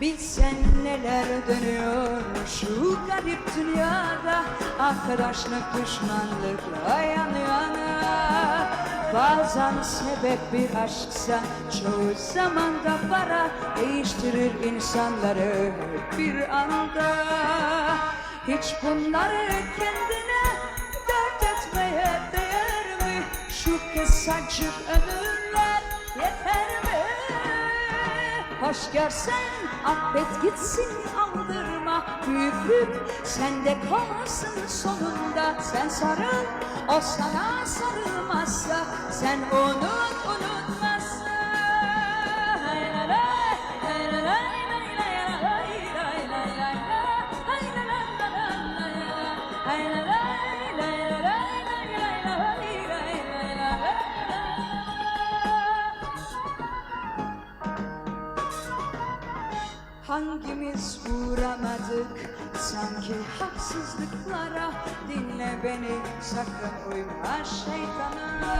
Bilsen neler dönüyor şu garip dünyada Arkadaşlık düşmanlıkla yan yana Bazen sebep bir aşksa çoğu zaman da para Değiştirir insanları bir anda Hiç bunları kendine dert etmeye değer mi? Şu kısacık ömürler yeter mi? Hoş görsen affet gitsin aldırma. Büyüklük sende kalsın sonunda. Sen sarıl o sana sarılmazsa. Sen unut unutmazsa Hangimiz uğramadık? Sanki haksızlıklara Dinle beni sakın uyma şeytana.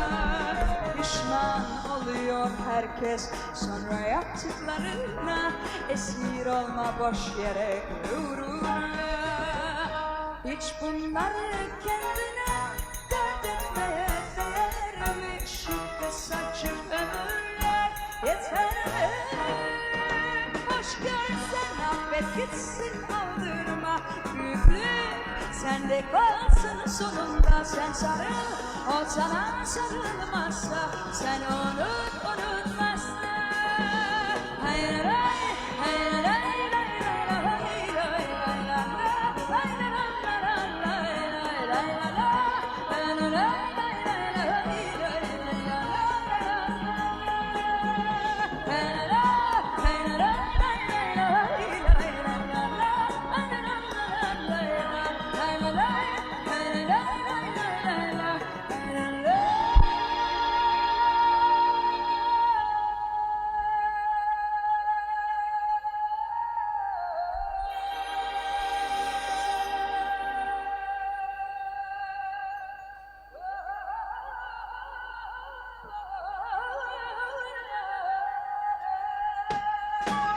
Pişman oluyor herkes sonra yaptıklarına. Esir olma boş yere gururuna Hiç bunları kendine Hoş görsen affet gitsin aldırma Büyüklük sende kalsın sonunda. Sen sarıl o sana sarılmazsa Sen unut unut Bye.